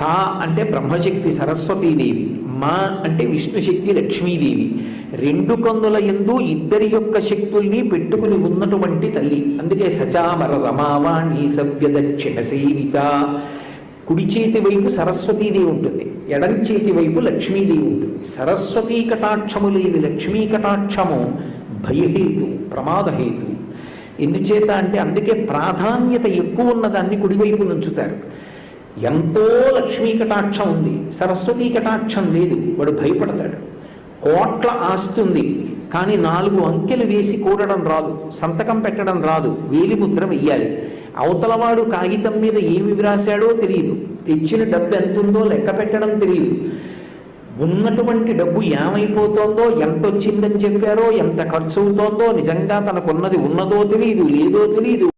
కా అంటే బ్రహ్మశక్తి సరస్వతీదేవి మా అంటే విష్ణుశక్తి లక్ష్మీదేవి. రెండు కన్నుల ఎందు ఇద్దరి యొక్క శక్తుల్ని పెట్టుకుని ఉన్నటువంటి తల్లి. అందుకే సచామర రమావాణి సవ్య దక్షిణ సేవిత. కుడి చేతి వైపు సరస్వతీదేవి ఉంటుంది. ఎడం చేతి వైపు లక్ష్మీదేవి ఉంటుంది. సరస్వతీ కటాక్షము లేని లక్ష్మీ కటాక్షము భయహేతు ప్రమాదహేతు. ఎందుచేత అంటే అందుకే ప్రాధాన్యత ఎక్కువ ఉన్నదాన్ని కుడివైపు నుంచుతారు. ఎంతో లక్ష్మీ కటాక్షం ఉంది. సరస్వతీ కటాక్షం లేదు. వాడు భయపడతాడు. కోట్ల ఆస్తి ఉంది. కానీ నాలుగు అంకెలు వేసి కూడడం రాదు. సంతకం పెట్టడం రాదు. వేలి ముద్ర వెయ్యాలి అవతలవాడు కాగితం మీద ఏమి వ్రాసాడో తెలియదు తెచ్చిన డబ్బు ఎంత ఉందో లెక్క పెట్టడం తెలియదు ఉన్నటువంటి డబ్బు ఏమైపోతోందో ఎంత వచ్చిందని చెప్పారో ఎంత ఖర్చు అవుతోందో నిజంగా తనకున్నది ఉన్నదో తెలియదు లేదో తెలియదు